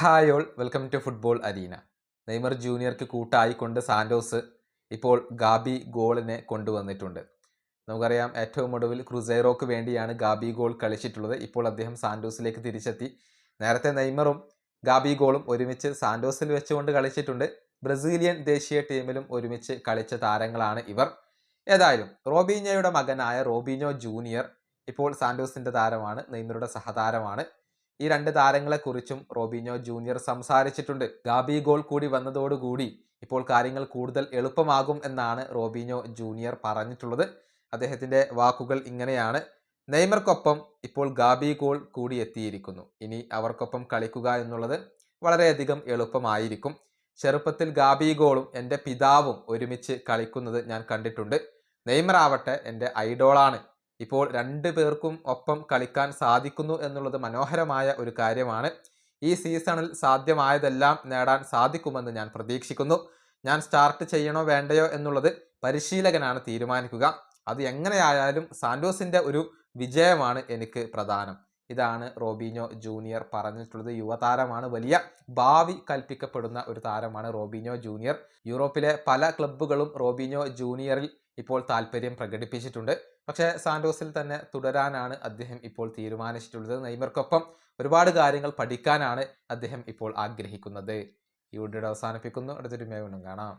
Hi all welcome to football arena Neymar ജൂനിയർക്ക് കൂട്ടായിക്കൊണ്ട് Santos ഇപ്പോൾ ഗാബി ഗോളിനെ കൊണ്ടുവന്നിട്ടുണ്ട്. നമുക്കറിയാം ഏറ്റവും ഒടുവിൽ ക്രുസൈറോക്ക് വേണ്ടിയാണ് ഗാബി ഗോൾ കളിച്ചിട്ടുള്ളത്. ഇപ്പോൾ അദ്ദേഹം സാൻഡോസിലേക്ക് തിരിച്ചെത്തി. നേരത്തെ നെയ്മറും ഗാബി ഗോളും ഒരുമിച്ച് സാൻഡോസിൽ വെച്ചുകൊണ്ട് കളിച്ചിട്ടുണ്ട്. ബ്രസീലിയൻ ദേശീയ ടീമിലും ഒരുമിച്ച് കളിച്ച താരങ്ങളാണ് ഇവർ. ഏതായാലും റോബീഞ്ഞോയുടെ മകനായ റോബീഞ്ഞോ ജൂനിയർ ഇപ്പോൾ സാൻഡോസിന്റെ താരമാണ് നെയ്മറുടെ സഹതാരമാണ്. ഈ രണ്ട് താരങ്ങളെക്കുറിച്ചും റോബിനോ ജൂനിയർ സംസാരിച്ചിട്ടുണ്ട്. ഗാബി ഗോൾ കൂടി വന്നതോടുകൂടി ഇപ്പോൾ കാര്യങ്ങൾ കൂടുതൽ എളുപ്പമാകും എന്നാണ് റോബിനോ ജൂനിയർ പറഞ്ഞിട്ടുള്ളത്. അദ്ദേഹത്തിന്റെ വാക്കുകൾ ഇങ്ങനെയാണ്. നെയ്മർക്കൊപ്പം ഇപ്പോൾ ഗാബി ഗോൾ കൂടി എത്തിയിരിക്കുന്നു. ഇനി അവർക്കൊപ്പം കളിക്കുക എന്നുള്ളത് വളരെയധികം എളുപ്പമായിരിക്കും. ചെറുപ്പത്തിൽ ഗാബി ഗോളും എന്റെ പിതാവും ഒരുമിച്ച് കളിക്കുന്നത് ഞാൻ കണ്ടിട്ടുണ്ട്. നെയ്മർ ആവട്ടെ എന്റെ ഐഡോളാണ്. ഇപ്പോൾ രണ്ടു പേർക്കും ഒപ്പം കളിക്കാൻ സാധിക്കുന്നു എന്നുള്ളത് മനോഹരമായ ഒരു കാര്യമാണ്. ഈ സീസണിൽ സാധ്യമായതെല്ലാം നേടാൻ സാധിക്കുമെന്ന് ഞാൻ പ്രതീക്ഷിക്കുന്നു. ഞാൻ സ്റ്റാർട്ട് ചെയ്യണോ വേണ്ടയോ എന്നുള്ളത് പരിശീലകനാണ് തീരുമാനിക്കുക. അത് എങ്ങനെയായാലും സാന്റോസിന്റെ ഒരു വിജയമാണ് എനിക്ക് പ്രധാനം. ഇതാണ് റോബീനോ ജൂനിയർ പറഞ്ഞിട്ടുള്ളത്. യുവതാരമാണ് വലിയ ഭാവി കൽപ്പിക്കപ്പെടുന്ന ഒരു താരമാണ് റോബീനോ ജൂനിയർ. യൂറോപ്പിലെ പല ക്ലബ്ബുകളും റോബീനോ ജൂനിയറിൽ ഇപ്പോൾ താല്പര്യം പ്രകടിപ്പിച്ചിട്ടുണ്ട്. പക്ഷേ സാന്റോസിൽ തന്നെ തുടരാനാണ് അദ്ദേഹം ഇപ്പോൾ തീരുമാനിച്ചിട്ടുള്ളത്. നെയ്മർക്കൊപ്പം ഒരുപാട് കാര്യങ്ങൾ പഠിക്കാനാണ് അദ്ദേഹം ഇപ്പോൾ ആഗ്രഹിക്കുന്നത്. ഈ വീഡിയോ അവസാനിപ്പിക്കുന്നു. അടുത്തൊരു മേ കാണാം.